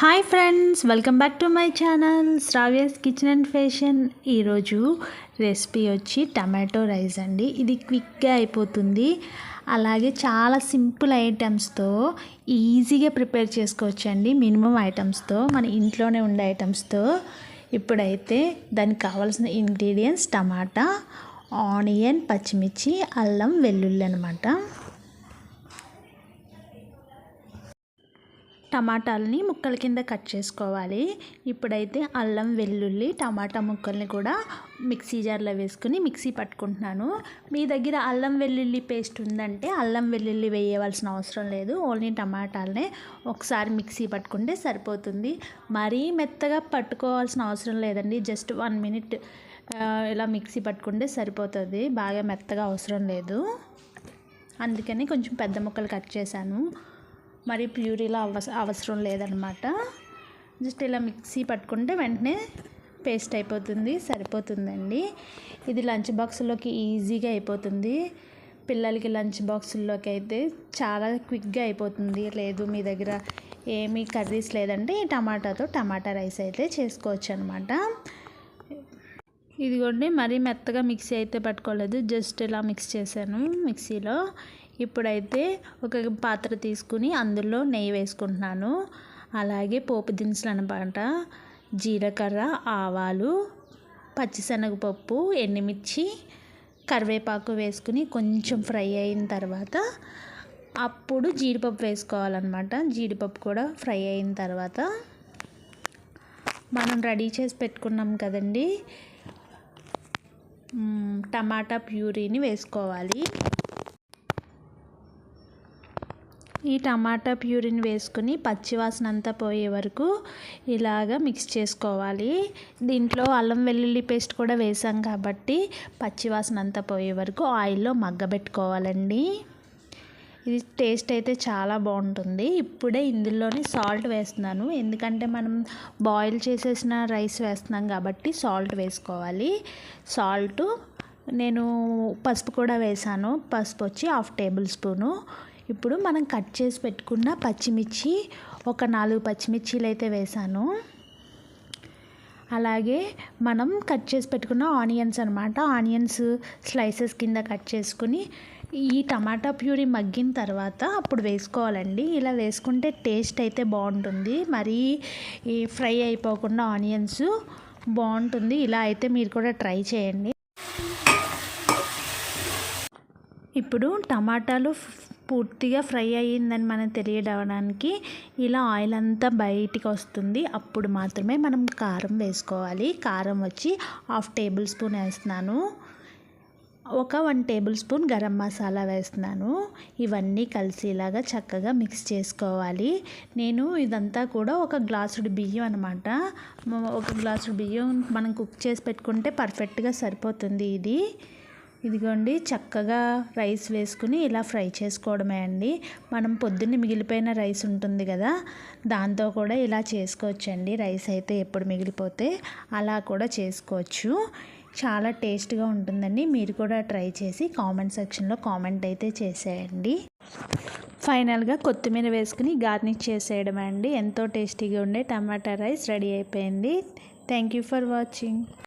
Hi friends welcome back to my channel Shravyas kitchen and fashion ఈరోజు recipe వచ్చి tomato rice అండి. ఇది క్విక్గా అయిపోతుంది. అలాగే చాలా సింపుల్ ఐటమ్స్తో ఈజీగా ప్రిపేర్ చేసుకోవచ్చండి. మినిమం ఐటమ్స్తో మన ఇంట్లోనే ఉండే ఐటమ్స్తో ఇప్పుడైతే దానికి కావాల్సిన ఇంగ్రీడియంట్స్ టమాటా ఆనియన్ పచ్చిమిర్చి అల్లం వెల్లుల్లి అనమాట టమాటాలని ముక్కల కింద కట్ చేసుకోవాలి. ఇప్పుడైతే అల్లం వెల్లుల్లి టమాటా ముక్కల్ని కూడా మిక్సీ జార్లో వేసుకుని మిక్సీ పట్టుకుంటున్నాను. మీ దగ్గర అల్లం వెల్లుల్లి పేస్ట్ ఉందంటే అల్లం వెల్లుల్లి వేయవలసిన అవసరం లేదు. ఓన్లీ టమాటాలనే ఒకసారి మిక్సీ పట్టుకుంటే సరిపోతుంది. మరీ మెత్తగా పట్టుకోవాల్సిన అవసరం లేదండి. జస్ట్ వన్ మినిట్ ఇలా మిక్సీ పట్టుకుంటే సరిపోతుంది. బాగా మెత్తగా అవసరం లేదు. అందుకని కొంచెం పెద్ద ముక్కలు కట్ చేశాను. మరి ప్యూరీలో అవస అవసరం లేదనమాట. జస్ట్ ఇలా మిక్సీ పట్టుకుంటే వెంటనే పేస్ట్ అయిపోతుంది సరిపోతుందండి. ఇది లంచ్ బాక్స్లోకి ఈజీగా అయిపోతుంది. పిల్లలకి లంచ్ బాక్సుల్లోకి అయితే చాలా క్విక్గా అయిపోతుంది. లేదు మీ దగ్గర ఏమీ కర్రీస్ లేదంటే ఈ టమాటాతో టమాటా రైస్ అయితే చేసుకోవచ్చు అనమాట ఇదిగోండి మరీ మెత్తగా మిక్సీ అయితే పట్టుకోలేదు. జస్ట్ ఇలా మిక్స్ చేశాను మిక్సీలో. ఇప్పుడైతే ఒక పాత్ర తీసుకుని అందులో నెయ్యి వేసుకుంటున్నాను. అలాగే పోపు దినుసులు అనమాట జీలకర్ర ఆవాలు పచ్చిశనగపప్పు ఎండుమిర్చి కరివేపాకు వేసుకుని కొంచెం ఫ్రై అయిన తర్వాత అప్పుడు జీడిపప్పు వేసుకోవాలన్నమాట. జీడిపప్పు కూడా ఫ్రై అయిన తర్వాత మనం రెడీ చేసి పెట్టుకున్నాం కదండి. టమాటా ప్యూరీని వేసుకోవాలి. ఈ టమాటా ప్యూరిని వేసుకుని పచ్చివాసన అంతా పోయే వరకు ఇలాగ మిక్స్ చేసుకోవాలి. దీంట్లో అల్లం వెల్లుల్లి పేస్ట్ కూడా వేసాం కాబట్టి పచ్చివాసన అంతా పోయే వరకు ఆయిల్లో మగ్గబెట్టుకోవాలండి. ఇది టేస్ట్ అయితే చాలా బాగుంటుంది. ఇప్పుడే ఇందులోని సాల్ట్ వేస్తున్నాను. ఎందుకంటే మనం బాయిల్ చేసేసిన రైస్ వేస్తున్నాం కాబట్టి సాల్ట్ వేసుకోవాలి. సాల్ట్ నేను పసుపు కూడా వేసాను. పసుపు వచ్చి హాఫ్ టేబుల్ స్పూను. ఇప్పుడు మనం కట్ చేసి పెట్టుకున్న పచ్చిమిర్చి ఒక నాలుగు పచ్చిమిర్చీలు అయితే వేసాను అలాగే మనం కట్ చేసి పెట్టుకున్న ఆనియన్స్ అనమాట ఆనియన్స్ స్లైసెస్ కింద కట్ చేసుకుని ఈ టమాటా ప్యూరీ మగ్గిన తర్వాత అప్పుడు వేసుకోవాలండి. ఇలా వేసుకుంటే టేస్ట్ అయితే బాగుంటుంది. మరీ ఈ ఫ్రై అయిపోకుండా ఆనియన్స్ బాగుంటుంది. ఇలా అయితే మీరు కూడా ట్రై చేయండి. ఇప్పుడు టమాటాలు పూర్తిగా ఫ్రై అయ్యిందని మనం తెలియడానికి ఇలా ఆయిల్ అంతా బయటికి వస్తుంది. అప్పుడు మాత్రమే మనం కారం వేసుకోవాలి. కారం వచ్చి హాఫ్ టేబుల్ స్పూన్ వేస్తున్నాను. ఒక one tablespoon garam masala వేస్తున్నాను. ఇవన్నీ కలిసేలాగా చక్కగా మిక్స్ చేసుకోవాలి. నేను ఇదంతా కూడా ఒక గ్లాసుడు బియ్యం అనమాట ఒక గ్లాసుడు బియ్యం మనం కుక్ చేసి పెట్టుకుంటే పర్ఫెక్ట్గా సరిపోతుంది ఇది. ఇదిగోండి చక్కగా రైస్ వేసుకుని ఇలా ఫ్రై చేసుకోవడమే అండి. మనం పొద్దున్నే మిగిలిపోయిన రైస్ ఉంటుంది కదా దాంతో కూడా ఇలా చేసుకోవచ్చండి. రైస్ అయితే ఎప్పుడు మిగిలిపోతే అలా కూడా చేసుకోవచ్చు. చాలా టేస్ట్గా ఉంటుందండి. మీరు కూడా ట్రై చేసి కామెంట్ సెక్షన్లో కామెంట్ అయితే చేసేయండి. ఫైనల్గా కొత్తిమీర వేసుకుని గార్నిష్ చేసేయడం అండి. ఎంతో టేస్టీగా ఉండే టమాటా రైస్ రెడీ అయిపోయింది. Thank you for watching.